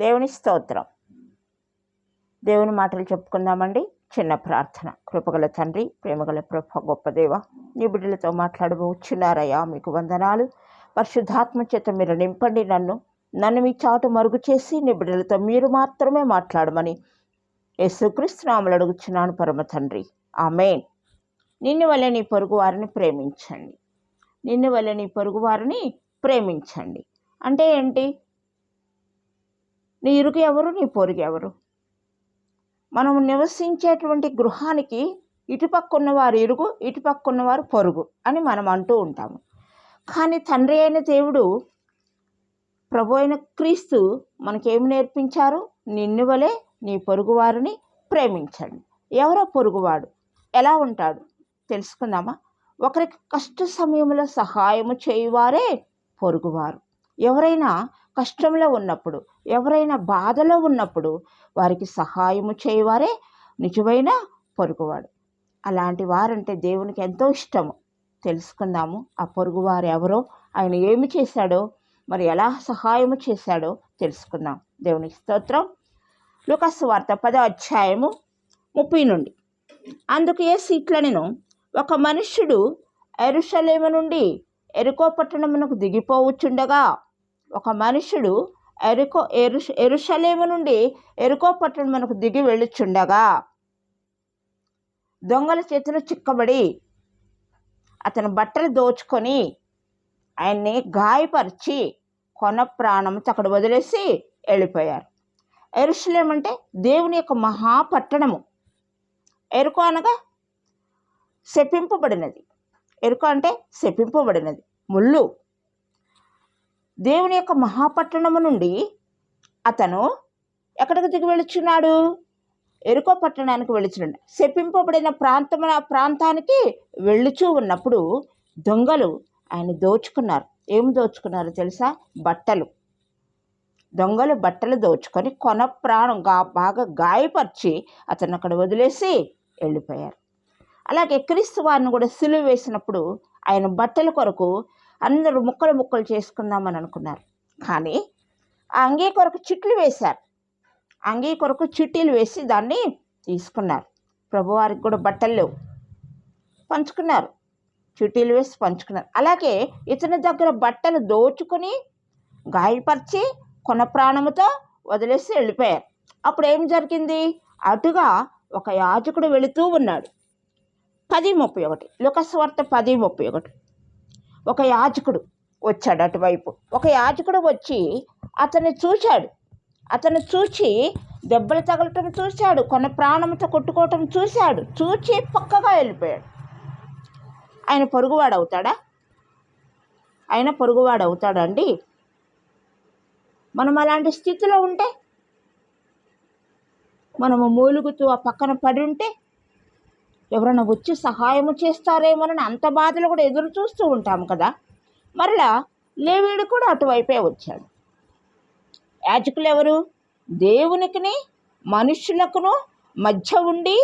దేవుని స్తోత్రం. దేవుని మాటలు చెప్పుకుందామండి. చిన్న ప్రార్థన. కృపగల తండ్రి ప్రేమగల ప్రభ గొప్ప దేవ నీ బిడ్డలతో మాట్లాడబోచున్నారయ్యా మీకు వందనాలు. పరిశుద్ధాత్మ చేత మీరు నింపండి నన్ను. నన్ను మీ చాటు మరుగు చేసి నీ బిడ్డలతో మీరు మాత్రమే మాట్లాడమని యేసుక్రీస్తు నామలు అడుగుచున్నాను పరమ తండ్రి. ఆమెన్. నిన్ను వల్ల నీ పొరుగు వారిని ప్రేమించండి. నిన్ను వల్ల నీ పొరుగు వారిని ప్రేమించండి. అంటే ఏంటి? నీ ఇరుగు ఎవరు నీ పొరుగు ఎవరు? మనం నివసించేటువంటి గృహానికి ఇటుపక్క ఉన్నవారు ఇరుగు ఇటుపక్క ఉన్నవారు పొరుగు అని మనం అంటూ ఉంటాము. కానీ తండ్రి అయిన దేవుడు ప్రభు అయిన క్రీస్తు మనకేమి నేర్పించారు? నిన్ను వలె నీ పొరుగువారిని ప్రేమించండి. ఎవరో పొరుగువాడు. ఎలా ఉంటాడు? తెలుసుకుందామా? ఒకరికి కష్ట సమయంలో సహాయము చేయువారే పొరుగువారు. ఎవరైనా కష్టంలో ఉన్నప్పుడు ఎవరైనా బాధలో ఉన్నప్పుడు వారికి సహాయము చేయవారే నిజమైన పొరుగువాడు. అలాంటి వారంటే దేవునికి ఎంతో ఇష్టము. తెలుసుకుందాము ఆ పొరుగువారు ఎవరో ఆయన ఏమి చేశాడో మరి ఎలా సహాయము చేశాడో తెలుసుకుందాం. దేవునికి స్తోత్రం. లుకస్ వార్త పదో అధ్యాయము ముప్పై నుండి. అందుకు ఏ సీట్లనెను ఒక మనుష్యుడు ఎరుషలేము నుండి ఎరుకో పట్టణమునకు దిగిపోవచ్చుండగా ఒక మనుషుడు ఎరుకో ఎరు ఎరుషలేము నుండి ఎరుకో పట్టణమునకు దిగి వెళ్ళుచుండగా దొంగల చేతిలో చిక్కబడి అతను బట్టలు దోచుకొని ఆయన్ని గాయపరిచి కొన ప్రాణంతో అక్కడ వదిలేసి వెళ్ళిపోయారు. ఎరుషలేం అంటే దేవుని యొక్క మహాపట్టణము. ఎరుకో అనగా శపింపబడినది. ఎరుక అంటే శపింపబడినది. ముళ్ళు. దేవుని యొక్క మహాపట్టణము నుండి అతను ఎక్కడికి దిగి వెళుచున్నాడు ఎరుకో పట్టణానికి వెళుచున్నాడు శపింపబడిన ప్రాంతం ప్రాంతానికి వెళ్ళుచూ ఉన్నప్పుడు దొంగలు ఆయన దోచుకున్నారు. ఏం దోచుకున్నారు తెలుసా? బట్టలు. దొంగలు బట్టలు దోచుకొని కొన ప్రాణం గా బాగా గాయపరిచి అతను అక్కడ వదిలేసి వెళ్ళిపోయారు. అలాగే క్రీస్తు వారిని కూడా సిలువ వేసినప్పుడు ఆయన బట్టల కొరకు అందరూ ముక్కలు ముక్కలు చేసుకుందామని అనుకున్నారు. కానీ ఆ అంగీ కొరకు చిట్లు వేశారు. అంగీ కొరకు చిట్టీలు వేసి దాన్ని తీసుకున్నారు. ప్రభువారికి కూడా బట్టలు లేవు. పంచుకున్నారు. చిట్టీలు వేసి పంచుకున్నారు. అలాగే ఇతని దగ్గర బట్టలు దోచుకుని గాయపరిచి కొన ప్రాణముతో వదిలేసి వెళ్ళిపోయారు. అప్పుడు ఏం జరిగింది? అటుగా ఒక యాజకుడు వెళుతూ ఉన్నాడు. పది ముప్పై ఒకటి. లుకస్వార్త పది ముప్పై ఒకటి. ఒక యాజకుడు వచ్చాడు అటువైపు. ఒక యాజకుడు వచ్చి అతన్ని చూశాడు. అతను చూచి దెబ్బలు తగలటం చూశాడు. కొన ప్రాణంతో కొట్టుకోవటం చూశాడు. చూచి పక్కగా వెళ్ళిపోయాడు. ఆయన పొరుగువాడు అవుతాడా ఆయన పొరుగువాడు అవుతాడండి మనం అలాంటి స్థితిలో ఉంటే మనము మూలుగుతూ ఆ పక్కన పడి ఉంటే ఎవరైనా వచ్చి సహాయము చేస్తారేమోనని అంత బాధలు కూడా ఎదురు చూస్తూ ఉంటాం కదా. మరలా లేవీడు కూడా అటువైపే వచ్చాడు. యాజకులు ఎవరు? దేవునికిని మనుషులకును మధ్య ఉండి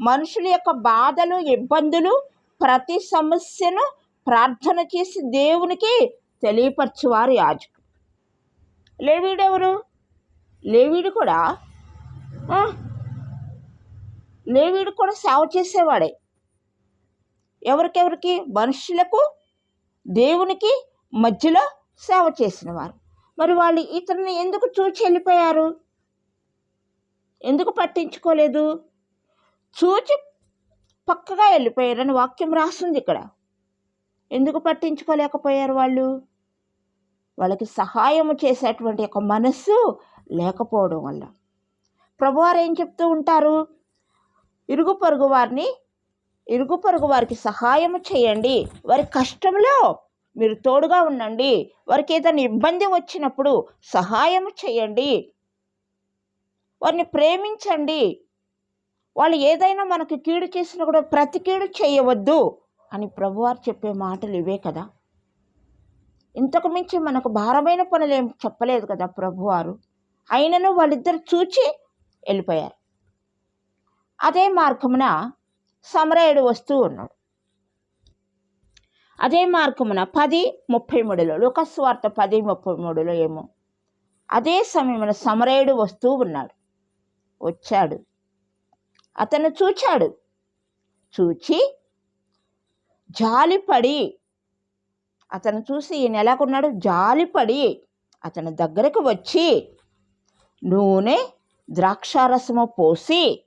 మనుషుల యొక్క బాధలు ఇబ్బందులు ప్రతి సమస్యను ప్రార్థన చేసి దేవునికి తెలియపరచువారు యాజకులు. లేవీడెవరు లేవీడు కూడా లేవీడు కూడా సేవ చేసేవాడే. ఎవరికెవరికి? మనుషులకు దేవునికి మధ్యలో సేవ చేసినవారు. మరి వాళ్ళు ఇతరుని ఎందుకు చూచి వెళ్ళిపోయారు? ఎందుకు పట్టించుకోలేదు? చూచి పక్కగా వెళ్ళిపోయారని వాక్యం రాస్తుంది ఇక్కడ. ఎందుకు పట్టించుకోలేకపోయారు వాళ్ళు? వాళ్ళకి సహాయం చేసేటువంటి ఒక మనస్సు లేకపోవడం వల్ల. ప్రభువారు ఏం చెప్తూ ఉంటారు? ఇరుగు పొరుగు వారిని ఇరుగు పొరుగు వారికి సహాయం చేయండి. వారి కష్టంలో మీరు తోడుగా ఉండండి. వారికి ఏదైనా ఇబ్బంది వచ్చినప్పుడు సహాయం చేయండి. వారిని ప్రేమించండి. వాళ్ళు ఏదైనా మనకి కీడు చేసినా కూడా ప్రతి కీడు చేయవద్దు అని ప్రభువారు చెప్పే మాటలు ఇవే కదా. ఇంతకు మించి మనకు భారమైన పనులు ఏం చెప్పలేదు కదా ప్రభువారు. అయినను వాళ్ళిద్దరు చూచి వెళ్ళిపోయారు. అదే మార్గమున సమరయుడు వస్తూ ఉన్నాడు. అదే మార్గమున పది ముప్పై మూడులో లోకస్వార్త పది ముప్పై మూడులో ఏమో అదే సమయమున సమరయుడు వస్తూ ఉన్నాడు. వచ్చాడు. అతను చూచాడు. చూచి జాలిపడి అతను చూసి ఈయన ఎలాగున్నాడు? జాలిపడి అతని దగ్గరకు వచ్చి నూనె ద్రాక్షారసము పోసి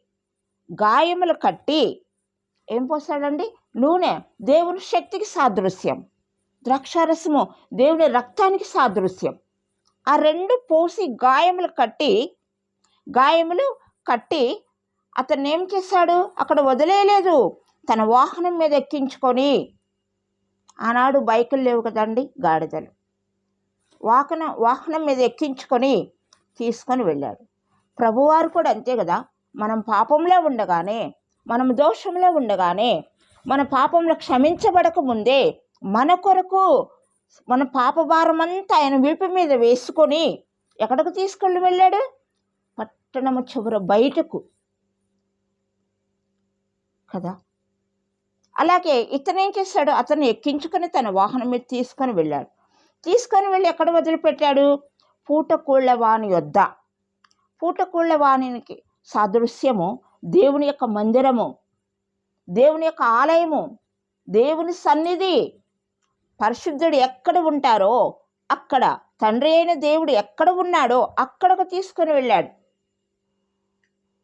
గాయములు కట్టి ఏం పోస్తాడండి? నూనె దేవుని శక్తికి సాదృశ్యం. ద్రాక్షారసము దేవుని రక్తానికి సాదృశ్యం. ఆ రెండు పోసి గాయములు కట్టి గాయములు కట్టి అతను ఏం చేశాడు? అక్కడ వదిలేయలేదు. తన వాహనం మీద ఎక్కించుకొని ఆనాడు బైకులు లేవు కదండి గాడిదలు. వాహన వాహనం మీద ఎక్కించుకొని తీసుకొని వెళ్ళాడు. ప్రభువారు కూడా అంతే కదా మనం పాపంలో ఉండగానే మనం దోషంలో ఉండగానే మన పాపంలో క్షమించబడక ముందే మన కొరకు మన పాప భారం అంతా ఆయన వీపు మీద వేసుకొని ఎక్కడికి తీసుకెళ్ళి వెళ్ళాడు? పట్టణము చివర బయటకు. కదా? అలాగే ఇతను ఏం చేశాడు? అతను ఎక్కించుకొని తన వాహనం మీద తీసుకొని వెళ్ళాడు. తీసుకొని వెళ్ళి ఎక్కడ వదిలిపెట్టాడు? పూటకూళ్ళ వాణి యొద్ద. పూటకూళ్ళ వాణికి సాదృశ్యము దేవుని యొక్క మందిరము దేవుని యొక్క ఆలయము దేవుని సన్నిధి. పరిశుద్ధుడు ఎక్కడ ఉంటారో అక్కడ తండ్రి అయిన దేవుడు ఎక్కడ ఉన్నాడో అక్కడకు తీసుకొని వెళ్ళాడు.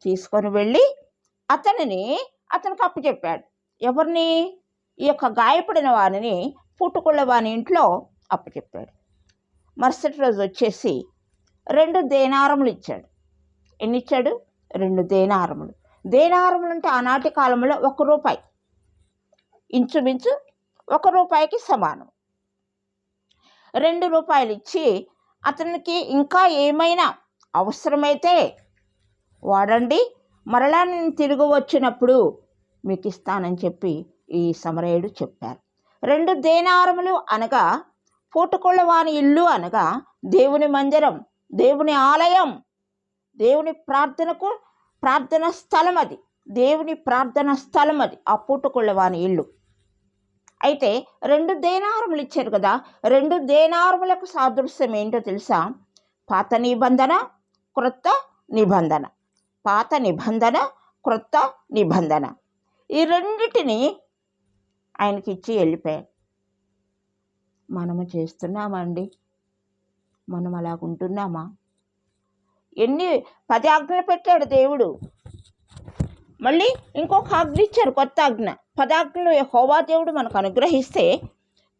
తీసుకొని వెళ్ళి అతనిని అతనికి అప్పచెప్పాడు ఎవరిని? ఈ యొక్క గాయపడిన వానిని పుట్టుకుళ్ళ వాని ఇంట్లో అప్పచెప్పాడు మరుసటి రోజు వచ్చేసి రెండు దేనారములు ఇచ్చాడు. ఎన్ని ఇచ్చాడు రెండు దేనారములు. దేనారములు అంటే ఆనాటి కాలంలో ఒక రూపాయి. ఇంచుమించు ఒక రూపాయికి సమానం. రెండు రూపాయలు ఇచ్చి అతనికి ఇంకా ఏమైనా అవసరమైతే వాడండి. మరలా నేను తిరిగి వచ్చినప్పుడు మీకు ఇస్తానని చెప్పి ఈ సమరయుడు చెప్పారు. రెండు దేనారములు అనగా పూటకోళ్ళ వాని ఇల్లు అనగా దేవుని మందిరం దేవుని ఆలయం దేవుని ప్రార్థనకు ప్రార్థన స్థలం అది. దేవుని ప్రార్థన స్థలం అది. ఆ పూటకోళ్ళ వాని ఇల్లు. అయితే రెండు దేనారములు ఇచ్చారు కదా. రెండు దేనారములకు సాదృశ్యం ఏంటో తెలుసా? పాత నిబంధన క్రొత్త నిబంధన. పాత నిబంధన క్రొత్త నిబంధన. ఈ రెండిటిని ఆయనకి ఇచ్చి వెళ్ళిపోయాడు మనము చేస్తున్నామండి. మనం అలాగుంటున్నామా? ఎన్ని పది ఆజ్ఞలు పెట్టాడు దేవుడు. మళ్ళీ ఇంకొక ఆజ్ఞ ఇచ్చారు కొత్త ఆజ్ఞ. పదాజ్ఞలు హోవా దేవుడు మనకు అనుగ్రహిస్తే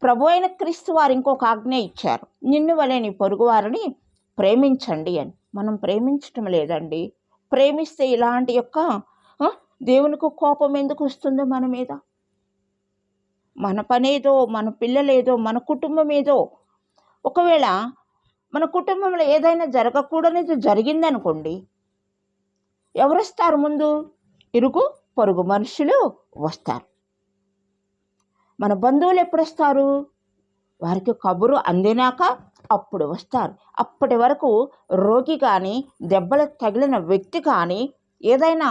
ప్రభు అయిన క్రీస్తు వారు ఇంకొక ఆజ్ఞ ఇచ్చారు. నిన్ను వలె నీ పొరుగువారిని ప్రేమించండి అని. మనం ప్రేమించటం లేదండి. ప్రేమిస్తే ఇలాంటి యొక్క దేవునికి కోపం ఎందుకు వస్తుందో మన మీద? మన పనేదో మన పిల్లలేదో మన కుటుంబం ఏదో. ఒకవేళ మన కుటుంబంలో ఏదైనా జరగకూడనిది జరిగిందనుకోండి ఎవరు వస్తారు ముందు? ఇరుగు పొరుగు మనుషులు వస్తారు. మన బంధువులు ఎప్పుడు వస్తారు వారికి కబురు అందినాక అప్పుడు వస్తారు. అప్పటి వరకు రోగి కానీ దెబ్బలు తగిలిన వ్యక్తి కానీ ఏదైనా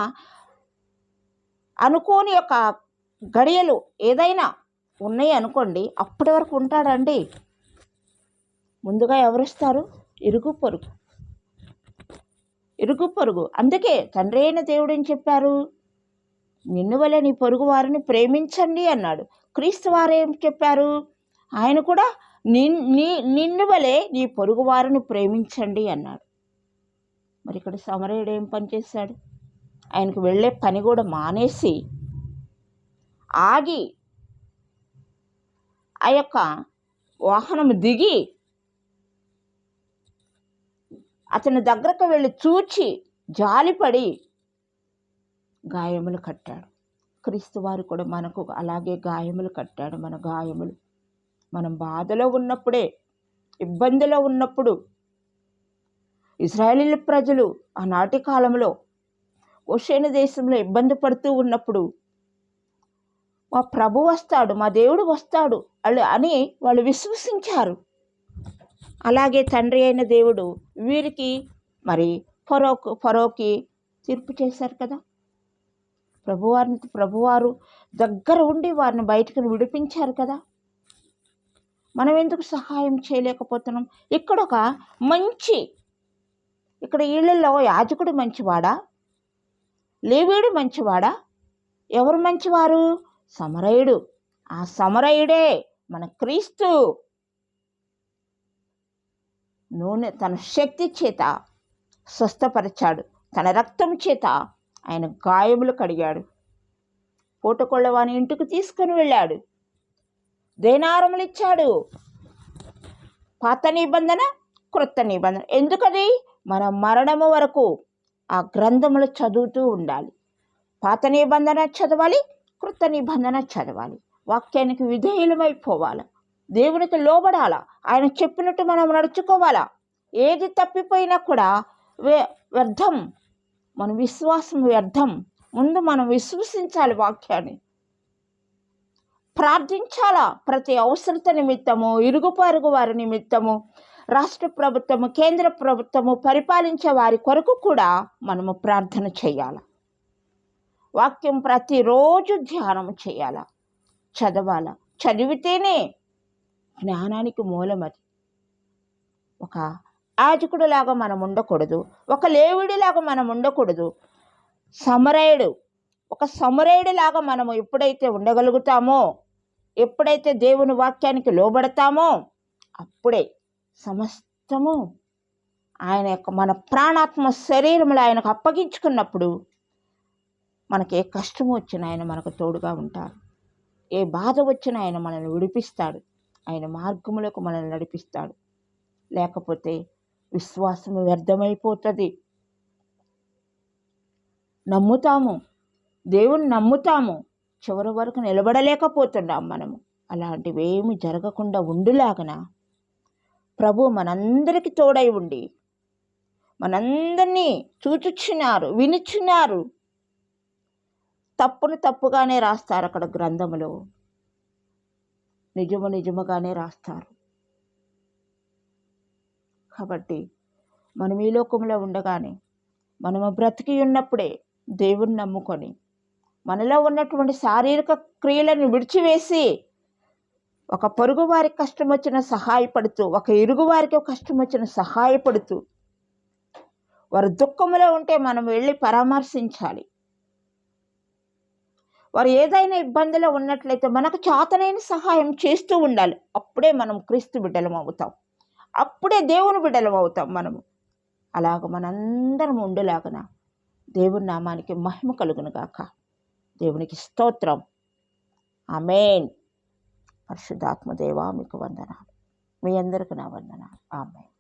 అనుకోని యొక్క గడియలు ఏదైనా ఉన్నాయి అనుకోండి అప్పటి వరకు ఉంటాడండి. ముందుగా ఎవరిస్తారు? ఇరుగు పొరుగు. ఇరుగు పొరుగు. అందుకే తండ్రి అయిన దేవుడు ఏం చెప్పారు? నిన్ను వలె నీ పొరుగు వారిని ప్రేమించండి అన్నాడు. క్రీస్తు వారు ఏం చెప్పారు? ఆయన కూడా నిన్ నీ నిన్ను వలె నీ పొరుగు వారిని ప్రేమించండి అన్నాడు. మరి ఇక్కడ సమరయుడు ఏం పనిచేశాడు ఆయనకు వెళ్ళే పని కూడా మానేసి ఆగి ఆ యొక్క వాహనం దిగి అతని దగ్గరకు వెళ్ళి చూచి జాలిపడి గాయములు కట్టాడు. క్రీస్తు వారు కూడా మనకు అలాగే గాయములు కట్టాడు. మన గాయములు మనం బాధలో ఉన్నప్పుడే ఇబ్బందిలో ఉన్నప్పుడు ఇజ్రాయేలీ ప్రజలు ఆనాటి కాలంలో ఓషేను దేశంలో ఇబ్బంది పడుతూ ఉన్నప్పుడు మా ప్రభు వస్తాడు మా దేవుడు వస్తాడు వాళ్ళు అని వాళ్ళు విశ్వసించారు. అలాగే తండ్రి అయిన దేవుడు వీరికి మరి ఫరోకు ఫరోకి తీర్పు చేశారు కదా. ప్రభువారిని ప్రభువారు దగ్గర ఉండి వారిని బయటకు విడిపించారు కదా. మనం ఎందుకు సహాయం చేయలేకపోతున్నాం? ఇక్కడ ఒక మంచి ఇక్కడ వీళ్ళల్లో యాజకుడు మంచివాడా? లేవీడు మంచివాడా? ఎవరు మంచివారు? సమరయుడు. ఆ సమరయుడే మన క్రీస్తు. నూనె తన శక్తి చేత స్వస్థపరిచాడు. తన రక్తం చేత ఆయన గాయములు కడిగాడు. పూటకొళ్ళ వాని ఇంటికి తీసుకుని వెళ్ళాడు. దేనారములు ఇచ్చాడు పాత నిబంధన క్రొత్త నిబంధన. ఎందుకది? మన మరణము వరకు ఆ గ్రంథములు చదువుతూ ఉండాలి. పాత నిబంధన చదవాలి కృత నిబంధన చదవాలి. వాక్యానికి విధేయులమైపోవాలి. దేవునికి లోబడాలా? ఆయన చెప్పినట్టు మనం నడుచుకోవాలా? ఏది తప్పిపోయినా కూడా వ్య- వ్యర్థం. మన విశ్వాసం వ్యర్థం. ముందు మనం విశ్వసించాలి వాక్యాన్ని. ప్రార్థించాలా? ప్రతి అవసరత నిమిత్తము ఇరుగు పరుగు వారి నిమిత్తము రాష్ట్ర ప్రభుత్వము కేంద్ర ప్రభుత్వము పరిపాలించే వారి కొరకు కూడా మనము ప్రార్థన చేయాలి? వాక్యం ప్రతిరోజు ధ్యానం చేయాల? చదవాల? చదివితేనే జ్ఞానానికి మూలం అది ఒక యాజకుడిలాగా మనం ఉండకూడదు. ఒక లేవుడిలాగా మనం ఉండకూడదు. సమరయుడు ఒక సమరయుడిలాగా మనము ఎప్పుడైతే ఉండగలుగుతామో ఎప్పుడైతే దేవుని వాక్యానికి లోబడతామో అప్పుడే సమస్తము ఆయన యొక్క మన ప్రాణాత్మ శరీరములు ఆయనకు అప్పగించుకున్నప్పుడు మనకి ఏ కష్టం వచ్చినా ఆయన మనకు తోడుగా ఉంటారు. ఏ బాధ వచ్చినా ఆయన మనల్ని విడిపిస్తాడు. ఆయన మార్గములకు మనల్ని నడిపిస్తాడు. లేకపోతే విశ్వాసము వ్యర్థమైపోతుంది. నమ్ముతాము. దేవుని నమ్ముతాము. చివరి వరకు నిలబడలేకపోతున్నాం మనము. అలాంటివేమి జరగకుండా ఉండులాగన? ప్రభు మనందరికీ తోడై ఉండి మనందరినీ చూచుచున్నారు వినుచున్నారు తప్పును తప్పుగానే రాస్తారు అక్కడ గ్రంథములో. నిజము నిజముగానే రాస్తారు. కాబట్టి మనం ఈ లోకంలో ఉండగానే మనము బ్రతికి ఉన్నప్పుడే దేవుణ్ణి నమ్ముకొని మనలో ఉన్నటువంటి శారీరక క్రియలను విడిచివేసి ఒక పొరుగు వారికి కష్టం వచ్చిన సహాయపడుతూ ఒక ఇరుగు వారికి కష్టం వచ్చిన సహాయపడుతూ వారు దుఃఖంలో ఉంటే మనం వెళ్ళి పరామర్శించాలి. వారు ఏదైనా ఇబ్బందిలో ఉన్నట్లయితే మనకు చేతనైన సహాయం చేస్తూ ఉండాలి. అప్పుడే మనం క్రీస్తు బిడ్డలం అవుతాం. అప్పుడే దేవుని బిడ్డలం అవుతాం మనము. అలాగ మనందరం ఉండేలాగన దేవుని నామానికి మహిమ కలుగును గాక దేవునికి స్తోత్రం. ఆమెన్. పరిశుద్ధాత్మదేవా మీకు వందనాలు. మీ అందరికి నా వందనాలు. ఆమెన్.